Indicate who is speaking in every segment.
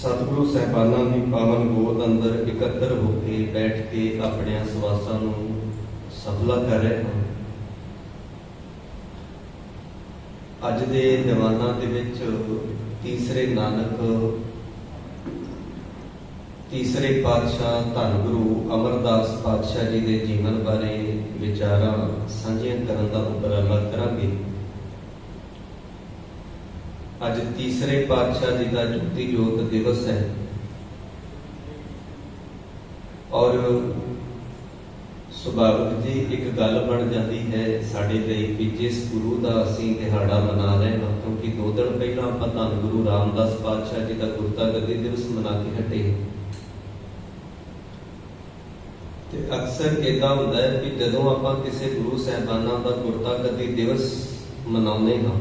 Speaker 1: ਸਤਿਗੁਰੂ ਸਹਿਬਾਨਾਂ ਦੀ ਪਾਵਨ ਗੋਦ ਅੰਦਰ ਇਕੱਤਰ ਹੋ ਕੇ ਬੈਠ ਕੇ ਆਪਣੀਆਂ ਸਵਾਸਾਂ ਨੂੰ ਸਫਲਾ ਕਰ ਰਹੇ ਹਾਂ। ਅੱਜ ਦੇ ਦੀਵਾਨਾਂ ਦੇ ਵਿੱਚ ਤੀਸਰੇ ਨਾਨਕ, ਤੀਸਰੇ ਪਾਤਸ਼ਾਹ ਧੰਨ ਗੁਰੂ ਅਮਰਦਾਸ ਪਾਤਸ਼ਾਹ ਜੀ ਦੇ ਜੀਵਨ ਬਾਰੇ ਵਿਚਾਰਾਂ ਸਾਂਝੀਆਂ ਕਰਨ ਦਾ ਉਪਰਾਲਾ ਕਰਾਂਗੇ। ਅੱਜ ਤੀਸਰੇ ਪਾਤਸ਼ਾਹ ਜੀ ਦਾ ਜੁਗਤੀ ਜੋਤ ਦਿਵਸ ਹੈ। ਔਰ ਸੁਭਾਵਿਕ ਜੀ, ਇੱਕ ਗੱਲ ਬਣ ਜਾਂਦੀ ਹੈ ਸਾਡੇ ਲਈ ਕਿ ਜਿਸ ਗੁਰੂ ਦਾ ਅਸੀਂ ਦਿਹਾੜਾ ਮਨਾ ਰਹੇ ਹਾਂ, ਕਿਉਂਕਿ ਦੋ ਦਿਨ ਪਹਿਲਾਂ ਆਪਾਂ ਧੰਨ ਗੁਰੂ ਰਾਮਦਾਸ ਪਾਤਸ਼ਾਹ ਜੀ ਦਾ ਗੁਰਤਾ ਗੱਦੀ ਦਿਵਸ ਮਨਾ ਕੇ ਹਟੇ ਤੇ ਅਕਸਰ ਇਦਾਂ ਹੁੰਦਾ ਹੈ ਕਿ ਜਦੋਂ ਆਪਾਂ ਕਿਸੇ ਗੁਰੂ ਸਾਹਿਬਾਨਾਂ ਦਾ ਗੁਰਤਾ ਗੱਦੀ ਦਿਵਸ ਮਨਾਉਂਦੇ ਹਾਂ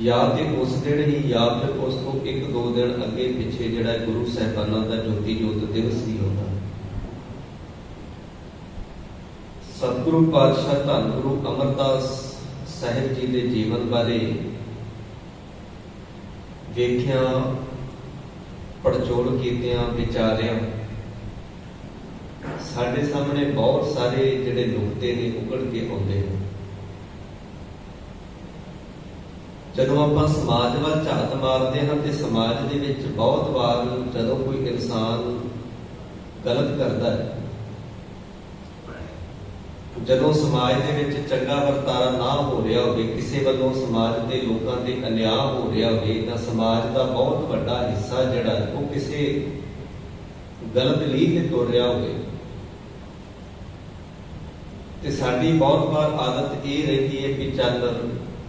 Speaker 1: ਜਾਂ ਤੇ ਉਸ ਦਿਨ ਹੀ ਜਾਂ ਫਿਰ ਉਸ ਤੋਂ ਇੱਕ ਦੋ ਦਿਨ ਅੱਗੇ ਪਿੱਛੇ ਜਿਹੜਾ ਗੁਰੂ ਸਾਹਿਬਾਨਾਂ ਦਾ ਜੋਤੀ ਜੋਤ ਦਿਵਸ ਵੀ ਹੁੰਦਾ। ਸਤਿਗੁਰੂ ਪਾਤਸ਼ਾਹ ਧੰਨ ਗੁਰੂ ਅਮਰਦਾਸ ਸਾਹਿਬ ਜੀ ਦੇ ਜੀਵਨ ਬਾਰੇ ਵੇਖਿਆ, ਪੜਚੋਲ ਕੀਤਿਆਂ, ਵਿਚਾਰਿਆਂ, ਸਾਡੇ ਸਾਹਮਣੇ ਬਹੁਤ ਸਾਰੇ ਜਿਹੜੇ ਨੁਕਤੇ ਨੇ ਉਗੜ ਕੇ ਆਉਂਦੇ ਨੇ। ਜਦੋਂ ਆਪਾਂ ਸਮਾਜ ਵੱਲ ਝਾਤ ਮਾਰਦੇ ਹਾਂ ਤੇ ਸਮਾਜ ਦੇ ਵਿੱਚ ਬਹੁਤ ਵਾਰ ਜਦੋਂ ਕੋਈ ਇਨਸਾਨ ਗਲਤ ਕਰਦਾ ਹੈ, ਜਦੋਂ ਸਮਾਜ ਦੇ ਵਿੱਚ ਚੰਗਾ ਵਰਤਾਰਾ ਨਾ ਹੋ ਰਿਹਾ ਹੋਵੇ, ਕਿਸੇ ਵੱਲੋਂ ਸਮਾਜ ਦੇ ਲੋਕਾਂ ਤੇ ਅਨਿਆਂ ਹੋ ਰਿਹਾ ਹੋਵੇ, ਤਾਂ ਸਮਾਜ ਦਾ ਬਹੁਤ ਵੱਡਾ ਹਿੱਸਾ ਜਿਹੜਾ ਉਹ ਕਿਸੇ ਗਲਤ ਲੀਹ ਤੇ ਤੁਰ ਰਿਹਾ ਹੋਵੇ। ਤੇ ਸਾਡੀ ਬਹੁਤ ਵਾਰ ਆਦਤ ਇਹ ਰਹਿੰਦੀ ਹੈ ਕਿ ਚੱਲ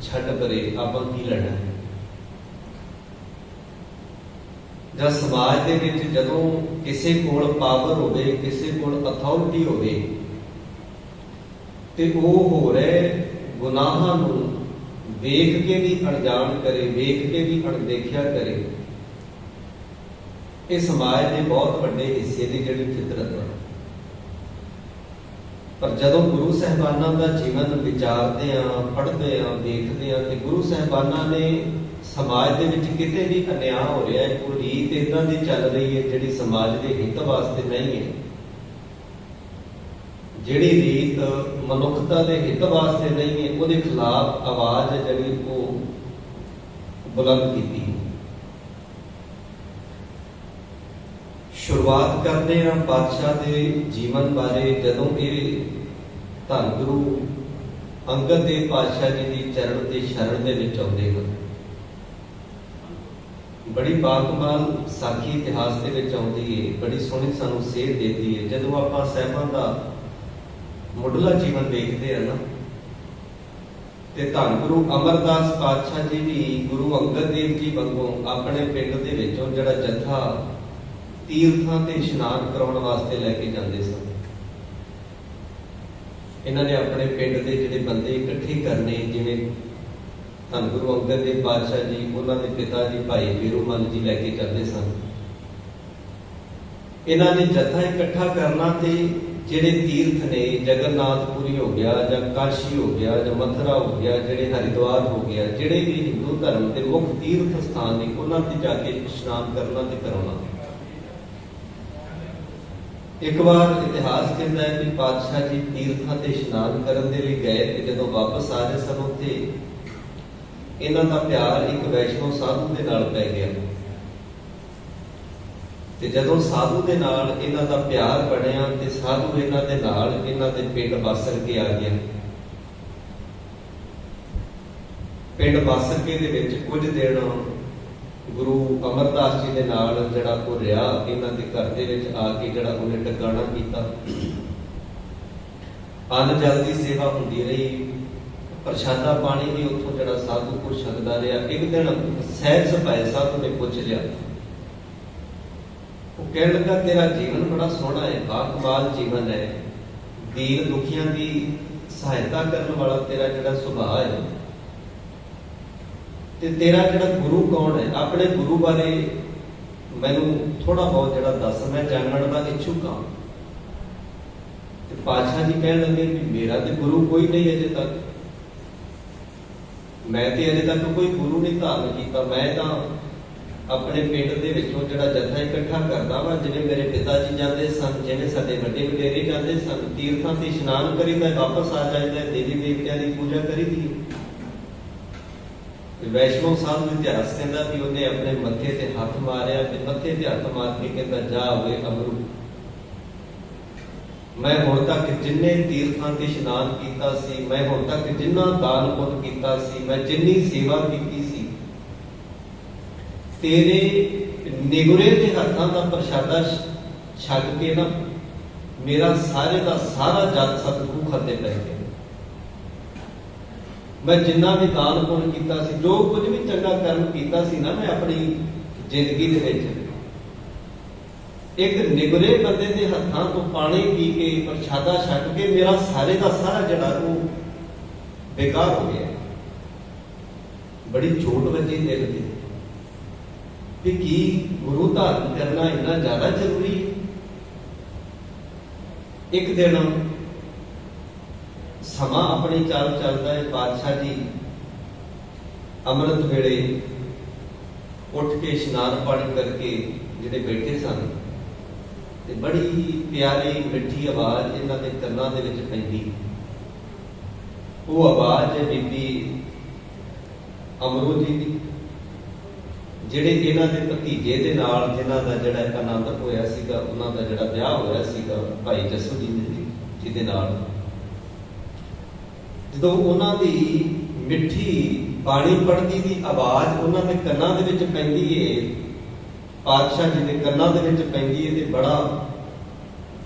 Speaker 1: ਛੱਡ ਪਰੇ ਆਪਾਂ ਕੀ ਲੈਣਾ ਹੈ? ਜਦ ਸਮਾਜ ਦੇ ਵਿੱਚ ਜਦੋਂ ਕਿਸੇ ਕੋਲ ਪਾਵਰ ਹੋਵੇ, ਕਿਸੇ ਕੋਲ ਅਥਾਰਟੀ ਹੋਵੇ, ਤੇ ਉਹ ਹੋ ਰਹੇ ਗੁਨਾਹਾਂ ਨੂੰ ਵੇਖ ਕੇ ਵੀ ਅਣਜਾਣ ਕਰੇ, ਵੇਖ ਕੇ ਵੀ ਅਣਦੇਖਿਆ ਕਰੇ, ਇਹ ਸਮਾਜ ਦੇ ਬਹੁਤ ਵੱਡੇ ਹਿੱਸੇ ਦੀ ਜਿਹੜੀ ਫਿਤਰਤ ਹੈ ਪਰ ਜਦੋਂ ਗੁਰੂ ਸਾਹਿਬਾਨਾਂ ਦਾ ਜੀਵਨ ਵਿਚਾਰਦੇ ਆ, ਪੜ੍ਹਦੇ ਆ, ਦੇਖਦੇ ਆ ਤੇ ਗੁਰੂ ਸਾਹਿਬਾਨਾਂ ਨੇ ਸਮਾਜ ਦੇ ਵਿੱਚ ਕਿਤੇ ਵੀ ਅਨਿਆਂ ਹੋ ਰਿਹਾ ਹੈ, ਕੋਈ ਰੀਤ ਇਦਾਂ ਦੀ ਚੱਲ ਰਹੀ ਹੈ ਜਿਹੜੀ ਸਮਾਜ ਦੇ ਹਿੱਤ ਵਾਸਤੇ ਨਹੀਂ ਹੈ। ਜਿਹੜੀ ਰੀਤ ਮਨੁੱਖਤਾ ਦੇ ਹਿੱਤ ਵਾਸਤੇ ਨਹੀਂ ਹੈ, ਉਹਦੇ ਖਿਲਾਫ ਆਵਾਜ਼ ਹੈ ਜਿਹੜੀ ਉਹ ਬੁਲੰਦ ਕੀਤੀ ਹੈ ਸ਼ੁਰੂਆਤ ਕਰਦੇ ਹਾਂ ਪਾਤਸ਼ਾਹ ਦੇ ਜੀਵਨ ਬਾਰੇ। ਜਦੋਂ ਇਹ ਧੰਨ ਗੁਰੂ ਅੰਗਦ ਦੇਵ ਪਾਤਸ਼ਾਹ ਜੀ ਦੀ ਚਰਨ ਤੇ ਸ਼ਰਨ ਦੇ ਵਿੱਚ ਆਉਂਦੇ ਹਨ। ਬੜੀ ਬਾਕਮਾਲ ਸਾਖੀ ਇਤਿਹਾਸ ਦੇ ਵਿੱਚ ਆਉਂਦੀ ਹੈ ਬੜੀ ਸੋਹਣੀ ਸਾਨੂੰ ਸੇਧ ਦਿੰਦੀ ਹੈ ਜਦੋਂ ਆਪਾਂ ਸਹਿਬਾਂ ਦਾ ਮੁੱਢਲਾ ਜੀਵਨ ਦੇਖਦੇ ਆ ਨਾ, ਤੇ ਧੰਨ ਗੁਰੂ ਅਮਰਦਾਸ ਪਾਤਸ਼ਾਹ ਜੀ ਵੀ ਗੁਰੂ ਅੰਗਦ ਦੇਵ ਜੀ ਵਾਂਗੂ ਆਪਣੇ ਪਿੰਡ ਦੇ ਵਿੱਚੋਂ ਜਿਹੜਾ ਜਥਾ ਤੀਰਥਾਂ ਤੇ ਇਸ਼ਨਾਨ ਕਰਾਉਣ ਵਾਸਤੇ ਲੈ ਕੇ ਜਾਂਦੇ ਸਨ। ਇਹਨਾਂ ਨੇ ਆਪਣੇ ਪਿੰਡ ਦੇ ਜਿਹੜੇ ਬੰਦੇ ਇਕੱਠੇ ਕਰਨੇ, ਜਿਵੇਂ ਧੰਨ ਗੁਰੂ ਅੰਗਦ ਦੇਵ ਪਾਤਸ਼ਾਹ ਜੀ, ਉਹਨਾਂ ਦੇ ਪਿਤਾ ਜੀ, ਭਾਈ ਵੀਰੂਮਲ ਜੀ ਲੈ ਕੇ ਜਾਂਦੇ ਸਨ। ਇਹਨਾਂ ਨੇ ਜਥਾ ਇਕੱਠਾ ਕਰਨਾ ਤੇ ਜਿਹੜੇ ਤੀਰਥ ਨੇ, ਜਗਨਨਾਥਪੁਰੀ ਹੋ ਗਿਆ ਜਾਂ ਕਾਸ਼ੀ ਹੋ ਗਿਆ ਜਾਂ ਮਥੁਰਾ ਹੋ ਗਿਆ, ਜਿਹੜੇ ਹਰਿਦੁਆਰ ਹੋ ਗਿਆ, ਜਿਹੜੇ ਵੀ ਹਿੰਦੂ ਧਰਮ ਦੇ ਮੁੱਖ ਤੀਰਥ ਸਥਾਨ ਨੇ, ਉਹਨਾਂ ਤੇ ਜਾ ਕੇ ਇਸ਼ਨਾਨ ਕਰਨਾ ਤੇ ਕਰਾਉਣਾ। ਇੱਕ ਵਾਰ ਇਤਿਹਾਸ ਕਹਿੰਦਾ ਹੈ ਕਿ ਪਾਤਸ਼ਾਹ ਜੀ ਤੀਰਥਾਂ ਤੇ ਇਸ਼ਨਾਨ ਕਰਨ ਦੇ ਲਈ ਗਏ ਤੇ ਜਦੋਂ ਵਾਪਸ ਆ ਰਹੇ ਸਨ ਉੱਥੇ, ਇਹਨਾਂ ਦਾ ਪਿਆਰ ਇੱਕ ਵੈਸ਼ਨੋ ਸਾਧੂ ਦੇ ਨਾਲ ਪੈ ਗਿਆ। ਤੇ ਜਦੋਂ ਸਾਧੂ ਦੇ ਨਾਲ ਇਹਨਾਂ ਦਾ ਪਿਆਰ ਬਣਿਆ ਤੇ ਸਾਧੂ ਇਹਨਾਂ ਦੇ ਨਾਲ ਇਹਨਾਂ ਦੇ ਪਿੰਡ ਬਸਰ ਕੇ ਆ ਗਿਆ। ਪਿੰਡ ਬਸਰ ਕੇ ਦੇ ਵਿੱਚ ਕੁਝ ਦਿਨ ਗੁਰੂ ਅਮਰਦਾਸ ਜੀ ਦੇ ਨਾਲ ਜਿਹੜਾ ਉਹ ਰਿਹਾ, ਇਹਨਾਂ ਦੇ ਘਰ ਦੇ ਵਿੱਚ ਆ ਕੇ ਜਿਹੜਾ ਉਹਨੇ ਟਿਕਾਣਾ ਕੀਤਾ। ਅੰਨ ਜਲ ਦੀ ਸੇਵਾ ਹੁੰਦੀ ਰਹੀ। ਪ੍ਰਸ਼ਾਦਾ ਪਾਣੀ ਵੀ ਉੱਥੋਂ ਜਿਹੜਾ ਸਾਧੂ ਕੋ ਛਕਦਾ ਰਿਹਾ। ਇੱਕ ਦਿਨ ਸਹਿਜ ਸਪਾਇ ਸਾਧੂ ਨੇ ਪੁੱਛ ਲਿਆ। ਉਹ ਕਹਿਣ ਲੱਗਾ, ਤੇਰਾ ਜੀਵਨ ਬੜਾ ਸੋਹਣਾ ਹੈ, ਬਾਕਮਾਲ ਜੀਵਨ ਹੈ। ਦੀਨ ਦੁਖੀਆਂ ਦੀ ਸਹਾਇਤਾ ਕਰਨ ਵਾਲਾ ਤੇਰਾ ਜਿਹੜਾ ਸੁਭਾਅ ਹੈ ਤੇ ਤੇਰਾ ਜਿਹੜਾ ਗੁਰੂ ਕੌਣ ਹੈ? ਆਪਣੇ ਗੁਰੂ ਬਾਰੇ ਮੈਨੂੰ ਥੋੜਾ ਬਹੁਤ ਜਿਹੜਾ ਦੱਸ, ਮੈਂ ਜਾਣਨ ਦਾ ਇੱਛੁਕ ਹਾਂ। ਤੇ ਪਾਤਸ਼ਾਹ ਜੀ ਕਹਿਣ ਲੱਗੇ ਵੀ ਮੇਰਾ ਤੇ ਗੁਰੂ ਕੋਈ ਨਹੀਂ ਅਜੇ ਤੱਕ। ਮੈਂ ਤੇ ਅਜੇ ਤੱਕ ਕੋਈ ਗੁਰੂ ਨਹੀਂ ਧਾਰਨ ਕੀਤਾ। ਮੈਂ ਤਾਂ ਆਪਣੇ ਪਿੰਡ ਦੇ ਵਿੱਚੋਂ ਜਿਹੜਾ ਜਥਾ ਇਕੱਠਾ ਕਰਦਾ ਵਾ, ਜਿਵੇਂ ਮੇਰੇ ਪਿਤਾ ਜੀ ਜਾਂਦੇ ਸਨ, ਜਿਵੇਂ ਸਾਡੇ ਵੱਡੇ ਵਡੇਰੇ ਜਾਂਦੇ ਸਨ, ਤੀਰਥਾਂ ਤੇ ਇਸ਼ਨਾਨ ਕਰੀਦਾ ਵਾਪਸ ਆ ਜਾਈਦਾ ਦੇਵੀ ਦੇਵਤਿਆਂ ਦੀ ਪੂਜਾ ਕਰੀਦੀ ਹੈ ਤੇ ਵੈਸ਼ਨੋ ਸਾਹਿਬ ਇਤਿਹਾਸ ਕਹਿੰਦਾ ਵੀ ਉਹਨੇ ਆਪਣੇ ਮੱਥੇ ਤੇ ਹੱਥ ਮਾਰਿਆ ਤੇ ਮੱਥੇ ਤੇ ਹੱਥ ਮਾਰ ਕੇ ਕਹਿੰਦਾ, ਜਾ ਹੋਏ ਅਮਰੂ ਮੈਂ ਹੁਣ ਤੱਕ ਜਿੰਨੇ ਤੀਰਥਾਂ ਤੇ ਇਸ਼ਨਾਨ ਕੀਤਾ ਸੀ, ਮੈਂ ਹੁਣ ਤੱਕ ਜਿੰਨਾ ਦਾਨ ਪੁੰਨ ਕੀਤਾ ਸੀ, ਮੈਂ ਜਿੰਨੀ ਸੇਵਾ ਕੀਤੀ ਸੀ, ਤੇਰੇ ਨਿਗੁਰੇ ਦੇ ਹੱਥਾਂ ਦਾ ਪ੍ਰਸ਼ਾਦਾ ਛ- ਛੱਡ ਕੇ ਨਾ ਮੇਰਾ ਸਾਰੇ ਦਾ ਸਾਰਾ ਜਗ ਸਤਿਗੁਰੂ ਖਾਤੇ ਪੈ ਗਿਆ। ਮੈਂ ਜਿੰਨਾ ਵੀ ਦਾਨ ਪੁੰਨ ਕੀਤਾ ਸੀ, ਜੋ ਕੁਝ ਵੀ ਚੰਗਾ ਕਰਮ ਕੀਤਾ ਸੀ ਨਾ, ਮੈਂ ਆਪਣੀ ਜ਼ਿੰਦਗੀ ਦੇ ਵਿੱਚ ਇੱਕ ਨਿਗਰੇ ਬੰਦੇ ਦੇ ਹੱਥਾਂ ਤੋਂ ਪਾਣੀ ਪੀ ਕੇ, ਪ੍ਰਸ਼ਾਦਾ ਛੱਡ ਕੇ, ਮੇਰਾ ਸਾਰੇ ਦਾ ਸਾਰਾ ਜਿਹੜਾ ਉਹ ਬੇਕਾਰ ਹੋ ਗਿਆ। ਬੜੀ ਚੋਟ ਵੱਜੀ ਦਿਲ ਤੇ ਕਿ ਕੀ ਗੁਰੂ ਧਾਰਨ ਕਰਨਾ ਇੰਨਾ ਜ਼ਿਆਦਾ ਜ਼ਰੂਰੀ ਹੈ? ਇੱਕ ਦਿਨ ਸਮਾਂ ਆਪਣੀ ਚਾਲ ਚੱਲਦਾ ਹੈ, ਬਾਦਸ਼ਾਹ ਜੀ ਅੰਮ੍ਰਿਤ ਵੇਲੇ ਉੱਠ ਕੇ ਇਸ਼ਨਾਨ ਪਾਣੀ ਕਰਕੇ ਜਿਹੜੇ ਬੈਠੇ ਸਨ, ਤੇ ਬੜੀ ਪਿਆਰੀ, ਮਿੱਠੀ ਆਵਾਜ਼ ਇਹਨਾਂ ਦੇ ਕੰਨਾਂ ਦੇ ਵਿੱਚ ਪੈਂਦੀ। ਉਹ ਆਵਾਜ਼ ਹੈ ਬੀਬੀ ਅਮਰੋ ਜੀ ਦੀ, ਜਿਹੜੇ ਇਹਨਾਂ ਦੇ ਭਤੀਜੇ ਦੇ ਨਾਲ ਜਿਨ੍ਹਾਂ ਦਾ ਜਿਹੜਾ ਆਨੰਦ ਹੋਇਆ ਸੀਗਾ, ਉਹਨਾਂ ਦਾ ਜਿਹੜਾ ਵਿਆਹ ਹੋਇਆ ਸੀਗਾ ਭਾਈ ਜੱਸੂ ਜੀ ਦੇ, ਜਿਹਦੇ ਨਾਲ ਜਦੋਂ ਉਹਨਾਂ ਦੀ ਮਿੱਠੀ ਬਾਣੀ ਪੜ੍ਹਦੀ ਦੀ ਆਵਾਜ਼ ਉਹਨਾਂ ਦੇ ਕੰਨਾਂ ਦੇ ਵਿੱਚ ਪੈਂਦੀ ਏ, ਪਾਤਸ਼ਾਹ ਜੀ ਦੇ ਕੰਨਾਂ ਦੇ ਵਿੱਚ ਪੈਂਦੀ ਏ ਤੇ ਬੜਾ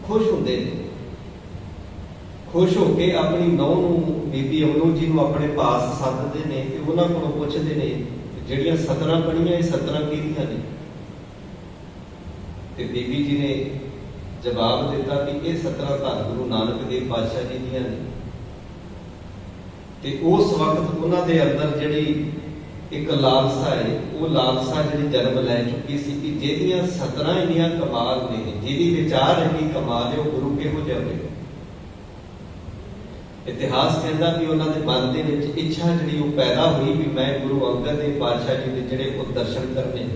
Speaker 1: ਖੁਸ਼ ਹੁੰਦੇ ਨੇ। ਖੁਸ਼ ਹੋ ਕੇ ਆਪਣੀ ਨੌਂ ਨੂੰ, ਬੀਬੀ ਅਮਨੂ ਜੀ ਨੂੰ ਆਪਣੇ ਪਾਸ ਸੱਦਦੇ ਨੇ ਤੇ ਉਹਨਾਂ ਕੋਲੋਂ ਪੁੱਛਦੇ ਨੇ ਜਿਹੜੀਆਂ ਸਤਰਾਂ ਪੜੀਆਂ ਇਹ ਸਤਰਾਂ ਕਿਹਦੀਆਂ ਨੇ? ਤੇ ਬੀਬੀ ਜੀ ਨੇ ਜਵਾਬ ਦਿੱਤਾ ਕਿ ਇਹ ਸਤਰਾਂ ਤਾਂ ਗੁਰੂ ਨਾਨਕ ਦੇਵ ਪਾਤਸ਼ਾਹ ਜੀ ਦੀਆਂ ਨੇ। ਤੇ ਉਸ ਵਕਤ ਉਹਨਾਂ ਦੇ ਅੰਦਰ ਜਿਹੜੀ ਇੱਕ ਲਾਲਸਾ ਹੈ ਉਹ ਲਾਲਸਾ ਜਿਹੜੀ ਜਨਮ ਲੈ ਚੁੱਕੀ ਸੀ ਕਿ ਜਿਹਦੀਆਂ ਸਤਰਾਂ ਇੰਨੀਆਂ ਕਮਾਲ ਨੇ, ਜਿਹਦੀ ਵਿਚਾਰ ਇੰਨੀ ਕਮਾਲ ਹੈ ਉਹ ਗੁਰੂ ਕਿਹੋ ਜਿਹਾ ਹੋਵੇਗਾ ਇਤਿਹਾਸ ਕਹਿੰਦਾ ਕਿ ਉਹਨਾਂ ਦੇ ਮਨ ਦੇ ਵਿੱਚ ਇੱਛਾ ਜਿਹੜੀ ਉਹ ਪੈਦਾ ਹੋਈ ਵੀ ਮੈਂ ਗੁਰੂ ਅੰਗਦ ਦੇਵ ਪਾਤਸ਼ਾਹ ਜੀ ਦੇ ਜਿਹੜੇ ਉਹ ਦਰਸ਼ਨ ਕਰਨੇ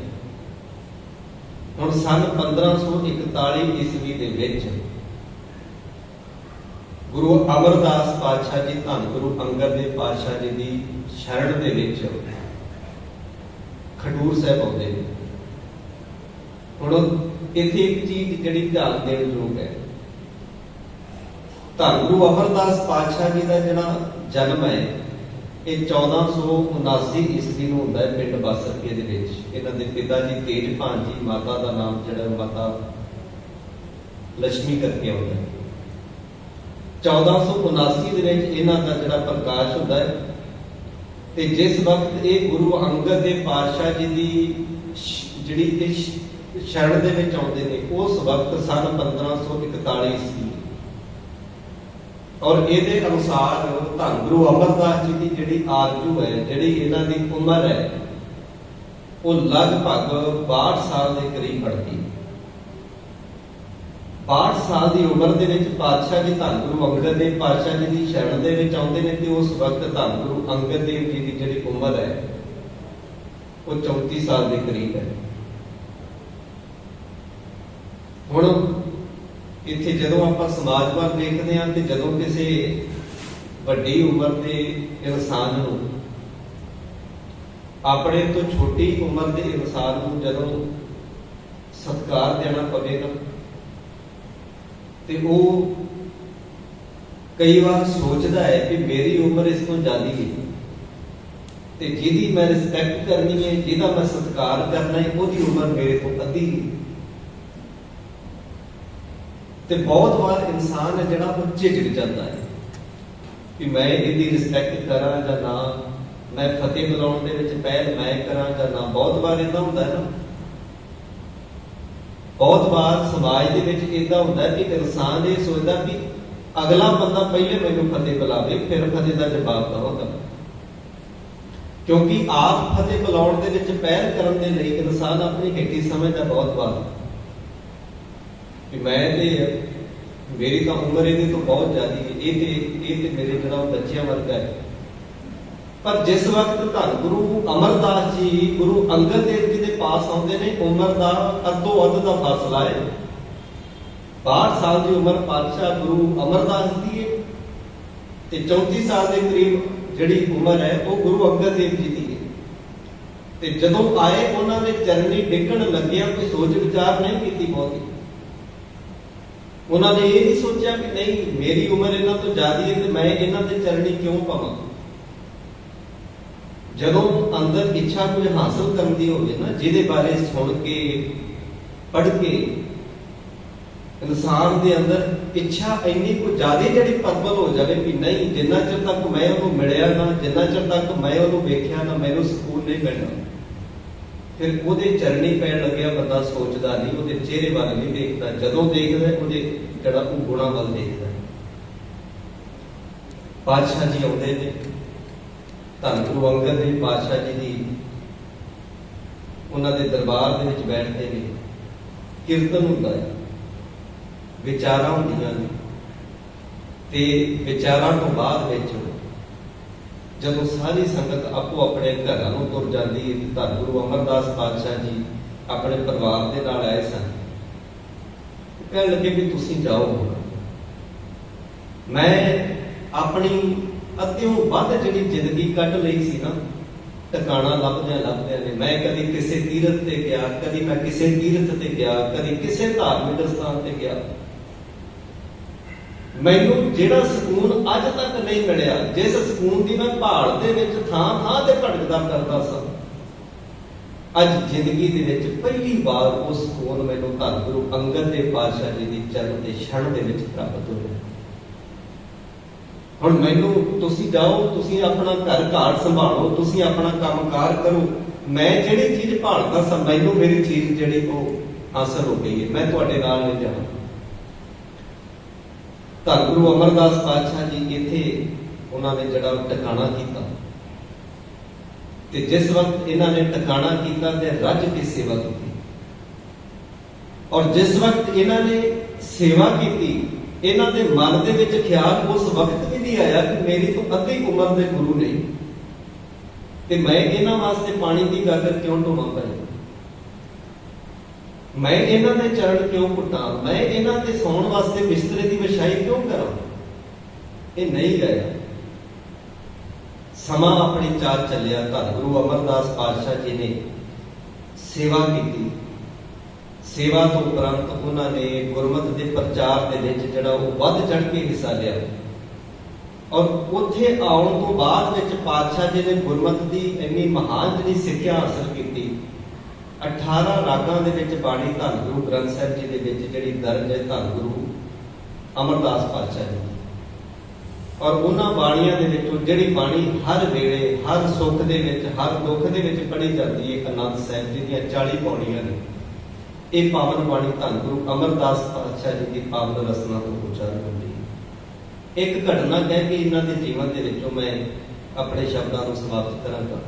Speaker 1: ਹੁਣ ਸਨ 1541 ਈਸਵੀ ਦੇ ਵਿੱਚ ਗੁਰੂ ਅਮਰਦਾਸ ਪਾਤਸ਼ਾਹ ਜੀ ਧੰਨ ਗੁਰੂ ਅੰਗਦ ਦੇਵ ਪਾਤਸ਼ਾਹ ਜੀ ਦੀ ਸ਼ਰਣ ਦੇ ਵਿੱਚ ਖਡੂਰ ਸਾਹਿਬ ਆਉਂਦੇ ਨੇ। ਹੁਣ ਇੱਥੇ ਇੱਕ ਚੀਜ਼ ਜਿਹੜੀ ਧਿਆਨ ਦੇਣ ਯੋਗ ਹੈ। ਧੰਨ ਗੁਰੂ ਅਮਰਦਾਸ ਪਾਤਸ਼ਾਹ ਜੀ ਦਾ ਜਿਹੜਾ ਜਨਮ ਹੈ, ਇਹ 1479 ਈਸਵੀ ਨੂੰ ਹੁੰਦਾ ਹੈ ਪਿੰਡ ਬਾਸਰਕੇ ਦੇ ਵਿੱਚ। ਇਹਨਾਂ ਦੇ ਪਿਤਾ ਜੀ ਤੇਜਭਾਨ ਜੀ, ਮਾਤਾ ਦਾ ਨਾਮ ਜਿਹੜਾ ਮਾਤਾ ਲక్ష్ਮੀ ਕਰਕੇ ਆਉਂਦਾ ਹੈ। 1479 ਦੇ ਵਿੱਚ ਇਹਨਾਂ ਦਾ ਜਿਹੜਾ ਪ੍ਰਕਾਸ਼ ਹੁੰਦਾ ਹੈ, ਤੇ ਜਿਸ ਵਕਤ ਇਹ ਗੁਰੂ ਅੰਗਦ ਦੇ ਪਾਤਸ਼ਾਹ ਜੀ ਦੀ ਜਿਹੜੀ ਇਹ ਸ਼- ਸ਼ਰਨ ਦੇ ਵਿੱਚ ਆਉਂਦੇ ਨੇ, ਉਸ ਵਕਤ ਸਨ 1541 ਈਸਵੀ। ਔਰ ਇਹਦੇ ਅਨੁਸਾਰ ਧੰਨ ਗੁਰੂ ਅਮਰਦਾਸ ਜੀ ਦੀ ਜਿਹੜੀ ਆਰਜੂ ਹੈ, ਜਿਹੜੀ ਇਹਨਾਂ ਦੀ ਉਮਰ ਹੈ, ਉਹ ਲਗਭਗ 62 ਸਾਲ ਦੇ ਕਰੀਬ ਪੜਦੀ 62 ਸਾਲ ਦੀ ਉਮਰ ਦੇ ਵਿੱਚ ਪਾਤਸ਼ਾਹ ਜੀ ਧੰਨ ਗੁਰੂ ਅੰਗਦ ਦੇਵ ਪਾਤਸ਼ਾਹ ਜੀ ਦੀ ਸ਼ਰਨ ਦੇ ਵਿੱਚ ਆਉਂਦੇ ਨੇ ਤੇ ਉਸ ਵਕਤ ਧੰਨ ਗੁਰੂ ਅੰਗਦ ਦੇਵ ਜੀ ਦੀ ਜਿਹੜੀ ਉਮਰ ਹੈ, ਉਹ 34 ਸਾਲ ਦੇ ਕਰੀਬ ਹੈ। ਹੁਣ ਇੱਥੇ ਜਦੋਂ ਆਪਾਂ ਸਮਾਜ ਵੱਲ ਦੇਖਦੇ ਹਾਂ ਤੇ ਜਦੋਂ ਕਿਸੇ ਵੱਡੀ ਉਮਰ ਦੇ ਇਨਸਾਨ ਨੂੰ, ਆਪਣੇ ਤੋਂ ਛੋਟੀ ਉਮਰ ਦੇ ਇਨਸਾਨ ਨੂੰ ਜਦੋਂ ਸਤਿਕਾਰ ਦੇਣਾ ਪਵੇਗਾ ਤੇ ਉਹ ਕਈ ਵਾਰ ਸੋਚਦਾ ਹੈ ਕਿ ਮੇਰੀ ਉਮਰ ਇਸ ਤੋਂ ਜ਼ਿਆਦੀ ਹੈ ਤੇ ਜਿਹਦੀ ਮੈਂ ਰਿਸਪੈਕਟ ਕਰਨੀ ਹੈ, ਜਿਹਦਾ ਮੈਂ ਸਤਿਕਾਰ ਕਰਨਾ ਹੈ, ਉਹਦੀ ਉਮਰ ਮੇਰੇ ਤੋਂ ਅੱਧੀ ਹੈ ਤੇ ਬਹੁਤ ਵਾਰ ਇਨਸਾਨ ਹੈ ਜਿਹੜਾ ਉਹ ਝਿਜਕ ਜਾਂਦਾ ਹੈ ਕਿ ਮੈਂ ਇਹਦੀ ਰਿਸਪੈਕਟ ਕਰਾਂ ਜਾਂ ਨਾ, ਮੈਂ ਫਤਿਹ ਬੁਲਾਉਣ ਦੇ ਵਿੱਚ ਪਹਿਲ ਮੈਂ ਕਰਾਂ ਜਾਂ ਨਾ। ਬਹੁਤ ਵਾਰ ਇਦਾਂ ਹੁੰਦਾ ਹੈ ਨਾ ਬਹੁਤ ਵਾਰ ਸਮਾਜ ਦੇ ਵਿੱਚ ਇਦਾਂ ਹੁੰਦਾ ਕਿ ਇਨਸਾਨ ਇਹ ਸੋਚਦਾ ਕਿ ਅਗਲਾ ਬੰਦਾ ਪਹਿਲੇ ਮੈਨੂੰ ਫਤਿਹ ਬੁਲਾਵੇ, ਫਿਰ ਫਤਿਹ ਦਾ ਜਵਾਬ ਦਵਾਂਗਾ। ਕਿਉਂਕਿ ਆਪ ਫਤਿਹ ਬੁਲਾਉਣ ਦੇ ਵਿੱਚ ਪਹਿਲ ਕਰਨ ਦੇ ਲਈ ਇਨਸਾਨ ਆਪਣੀ ਹਿੱਟੀ ਸਮਝਦਾ ਬਹੁਤ ਵਾਰ। ਕਿ ਮੈਂ ਤੇ ਮੇਰੀ ਤਾਂ ਉਮਰ ਇਹਦੇ ਤੋਂ ਬਹੁਤ ਜ਼ਿਆਦੀ ਹੈ, ਇਹ ਤੇ ਇਹ ਤੇ ਮੇਰੇ ਜਿਹੜਾ ਬੱਚਿਆਂ ਵਰਗਾ ਹੈ। ਪਰ ਜਿਸ ਵਕਤ ਧੰਨ ਗੁਰੂ ਅਮਰਦਾਸ ਜੀ ਗੁਰੂ ਅੰਗਦ ਦੇਵ ਦੇ ਪਾਸ ਆਉਂਦੇ ਨੇ, ਉਮਰ ਦਾ ਅੱਧੋ ਅੱਧ ਦਾ ਫਾਸਲਾ ਹੈ। 62 ਸਾਲ ਦੀ ਉਮਰ ਪਾਤਸ਼ਾਹ ਗੁਰੂ ਅਮਰਦਾਸ ਦੀ ਹੈ ਤੇ 34 ਸਾਲ ਦੇ ਕਰੀਬ ਜਿਹੜੀ ਉਮਰ ਹੈ, ਉਹ ਗੁਰੂ ਅੰਗਦ ਦੇਵ ਜੀ ਦੀ ਹੈ। ਤੇ ਜਦੋਂ ਆਏ, ਉਹਨਾਂ ਦੇ ਚਰਨੀ ਡਿੱਗਣ ਲੱਗਿਆ ਕੋਈ ਸੋਚ ਵਿਚਾਰ ਨਹੀਂ ਕੀਤੀ ਬਹੁਤੀ। ਉਹਨਾਂ ਨੇ ਇਹ ਨਹੀਂ ਸੋਚਿਆ ਕਿ ਨਹੀਂ, ਮੇਰੀ ਉਮਰ ਇਹਨਾਂ ਤੋਂ ਜ਼ਿਆਦਾ ਹੈ ਤੇ ਮੈਂ ਇਹਨਾਂ ਦੇ ਚਰਨੀ ਕਿਉਂ ਪਾਵਾਂ? ਜਦੋਂ ਅੰਦਰ ਇੱਛਾ ਕੋਈ ਹਾਸਲ ਕਰਨ ਦੀ ਹੋਵੇ ਨਾ, ਜਿਹਦੇ ਬਾਰੇ ਸੁਣ ਕੇ, ਪੜ੍ਹ ਕੇ, ਇਨਸਾਨ ਦੇ ਅੰਦਰ ਇੱਛਾ ਇੰਨੀ ਕੋ ਜ਼ਿਆਦਾ ਜਿਹੜੀ ਪਰਬਲ ਹੋ ਜਾਵੇ ਕਿ ਨਹੀਂ, ਜਿੰਨਾ ਚਿਰ ਤੱਕ ਮੈਂ ਉਹਨੂੰ ਮਿਲਿਆ ਨਾ, ਜਿੰਨਾ ਚਿਰ ਤੱਕ ਮੈਂ ਉਹਨੂੰ ਵੇਖਿਆ ਨਾ, ਮੈਨੂੰ ਸਕੂਨ ਨਹੀਂ ਮਿਲਣਾ। ਫਿਰ ਉਹਦੇ ਚਰਨੀ ਪੈਣ ਲੱਗਿਆ, ਬੰਦਾ ਸੋਚਦਾ ਨਹੀਂ, ਉਹਦੇ ਚਿਹਰੇ ਵੱਲ ਨਹੀਂ ਦੇਖਦਾ। ਜਦੋਂ ਦੇਖਦਾ, ਉਹਦੇ ਜਿਹੜਾ ਉਹ ਗੁਣਾ ਵੱਲ ਦੇਖਦਾ। ਪਾਤਸ਼ਾਹ ਜੀ ਆਉਂਦੇ ਨੇ। ਧੰਨ ਗੁਰੂ ਅੰਗਦ ਦੇਵ ਪਾਤਸ਼ਾਹ ਜੀ ਦੀ ਉਹਨਾਂ ਦੇ ਦਰਬਾਰ ਦੇ ਵਿੱਚ ਬੈਠਦੇ ਨੇ ਕੀਰਤਨ ਹੁੰਦਾ ਹੈ। ਵਿਚਾਰਾਂ ਹੁੰਦੀਆਂ ਨੇ। ਤੇ ਵਿਚਾਰਾਂ ਤੋਂ ਬਾਅਦ ਵਿੱਚ ਜਦੋਂ ਸਾਰੀ ਸੰਗਤ ਆਪੋ ਆਪਣੇ ਘਰਾਂ ਨੂੰ ਤੁਰ ਜਾਂਦੀ ਹੈ ਤਾਂ ਗੁਰੂ ਅਮਰਦਾਸ ਪਾਤਸ਼ਾਹ ਜੀ ਆਪਣੇ ਪਰਿਵਾਰ ਦੇ ਨਾਲ ਆਏ ਸਨ। ਕਹਿਣ ਲੱਗੇ ਵੀ ਤੁਸੀਂ ਜਾਓ। ਮੈਂ ਆਪਣੀ ਅੱਧਿਓਂ ਵੱਧ ਜਿਹੜੀ ਜ਼ਿੰਦਗੀ ਕੱਢ ਲਈ ਸੀ ਨਾ, ਟਿਕਾਣਾ ਲੱਭਦਿਆਂ ਲੱਭਦਿਆਂ ਨੇ, ਮੈਂ ਕਦੀ ਕਿਸੇ ਤੀਰਥ ਤੇ ਗਿਆ, ਕਦੀ ਮੈਂ ਕਿਸੇ ਤੀਰਥ ਤੇ ਗਿਆ, ਕਦੀ ਕਿਸੇ ਧਾਰਮਿਕ ਸਥਾਨ ਤੇ ਗਿਆ। ਮੈਨੂੰ ਜਿਹੜਾ ਸਕੂਨ ਅੱਜ ਤੱਕ ਨਹੀਂ ਮਿਲਿਆ, ਜਿਸ ਸਕੂਨ ਦੀ ਮੈਂ ਭਾਲ ਦੇ ਵਿੱਚ ਥਾਂ ਥਾਂ ਤੇ ਭਟਕਦਾ ਕਰਦਾ ਸਾਂ, ਅੱਜ ਜ਼ਿੰਦਗੀ ਦੇ ਵਿੱਚ ਪਹਿਲੀ ਵਾਰ ਉਹ ਸਕੂਨ ਮੈਨੂੰ ਧੰਨ ਗੁਰੂ ਅੰਗਦ ਦੇਵ ਪਾਤਸ਼ਾਹ ਜੀ ਦੀ ਚਰਨ ਦੇ ਛਣ ਦੇ ਵਿੱਚ ਪ੍ਰਾਪਤ ਹੋਇਆ। ਹੁਣ ਮੈਨੂੰ ਤੁਸੀਂ ਜਾਓ, ਤੁਸੀਂ ਆਪਣਾ ਘਰ ਘਾਟ ਸੰਭਾਲੋ, ਤੁਸੀਂ ਆਪਣਾ ਕੰਮਕਾਰ ਕਰੋ। ਮੈਂ ਜਿਹੜੀ ਚੀਜ਼ ਭਾਲਦਾ ਸਾਂ, ਮੈਨੂੰ ਮੇਰੀ ਚੀਜ਼ ਜਿਹੜੀ ਉਹ ਹਾਸਲ ਹੋ ਗਈ ਹੈ। ਮੈਂ ਤੁਹਾਡੇ ਨਾਲ ਨਹੀਂ ਜਾਵਾਂ ਧੰਨ ਗੁਰੂ ਅਮਰਦਾਸ ਪਾਤਸ਼ਾਹ ਜੀ ਇੱਥੇ ਉਹਨਾਂ ਨੇ ਜਿਹੜਾ ਟਿਕਾਣਾ ਕੀਤਾ। ਤੇ ਜਿਸ ਵਕਤ ਇਹਨਾਂ ਨੇ ਟਿਕਾਣਾ ਕੀਤਾ ਤੇ ਰੱਜ ਕੇ ਸੇਵਾ ਕੀਤੀ। ਔਰ ਜਿਸ ਵਕਤ ਇਹਨਾਂ ਨੇ ਸੇਵਾ ਕੀਤੀ, ਇਹਨਾਂ ਦੇ ਮਨ ਦੇ ਵਿੱਚ ਖਿਆਲ ਉਸ ਵਕਤ ਵੀ ਆਇਆ ਕਿ ਮੇਰੀ ਤੋਂ ਅੱਧੀ ਉਮਰ ਦੇ ਗੁਰੂ ਨੇ ਤੇ ਮੈਂ ਇਹਨਾਂ ਵਾਸਤੇ ਪਾਣੀ ਦੀ ਗਾਗਰ ਕਿਉਂ ਢੋਵਾਂ ਪਏ ਮੈਂ ਇਹਨਾਂ ਦੇ ਚਰਨ ਕਿਉਂ ਘੁੱਟਾਂ ਮੈਂ ਇਹਨਾਂ ਦੇ ਸੌਣ ਵਾਸਤੇ ਬਿਸਤਰੇ ਦੀ ਵਿਛਾਈ ਕਿਉਂ ਕਰਾਂ? ਇਹ ਨਹੀਂ ਗਿਆ ਸਮਾਂ ਆਪਣੀ ਚਾਲ ਚੱਲਿਆ। ਧੰਨ ਗੁਰੂ ਅਮਰਦਾਸ ਪਾਤਸ਼ਾਹ ਜੀ ਨੇ ਸੇਵਾ ਕੀਤੀ। ਸੇਵਾ ਤੋਂ ਉਪਰੰਤ ਉਹਨਾਂ ਨੇ ਗੁਰਮਤਿ ਦੇ ਪ੍ਰਚਾਰ ਦੇ ਵਿੱਚ ਜਿਹੜਾ ਉਹ ਵੱਧ ਚੜ ਕੇ ਹਿੱਸਾ ਲਿਆ। ਔਰ ਉੱਥੇ ਆਉਣ ਤੋਂ ਬਾਅਦ ਵਿੱਚ ਪਾਤਸ਼ਾਹ ਜੀ ਨੇ ਗੁਰਮਤਿ ਦੀ ਇੰਨੀ ਮਹਾਨ ਜਿਹੜੀ ਸਿੱਖਿਆ ਹਾਸਲ ਕੀਤੀ। 18 ਰਾਗਾਂ ਦੇ ਵਿੱਚ ਬਾਣੀ ਧੰਨ ਗੁਰੂ ਗ੍ਰੰਥ ਸਾਹਿਬ ਜੀ ਦੇ ਵਿੱਚ ਜਿਹੜੀ ਦਰਜ ਹੈ ਧੰਨ ਗੁਰੂ ਅਮਰਦਾਸ ਪਾਤਸ਼ਾਹ ਜੀ। ਔਰ ਉਹਨਾਂ ਬਾਣੀਆਂ ਦੇ ਵਿੱਚੋਂ ਜਿਹੜੀ ਬਾਣੀ ਹਰ ਵੇਲੇ, ਹਰ ਸੁੱਖ ਦੇ ਵਿੱਚ, ਹਰ ਦੁੱਖ ਦੇ ਵਿੱਚ ਪੜ੍ਹੀ ਜਾਂਦੀ ਹੈ ਅਨੰਦ ਸਾਹਿਬ ਜੀ ਦੀਆਂ 40 ਪੌੜੀਆਂ ਨੇ। ਇਹ ਪਾਵਨ ਬਾਣੀ ਧੰਨ ਗੁਰੂ ਅਮਰਦਾਸ ਪਾਤਸ਼ਾਹ ਜੀ ਦੀ ਪਾਵਨ ਰਸਨਾ ਤੋਂ ਉਚਾਰਨ ਇੱਕ ਘਟਨਾ ਕਹਿ ਕੇ ਇਹਨਾਂ ਦੇ ਜੀਵਨ ਦੇ ਵਿੱਚੋਂ ਮੈਂ ਆਪਣੇ ਸ਼ਬਦਾਂ ਨੂੰ ਸਮਾਪਤ ਕਰਾਂਗਾ।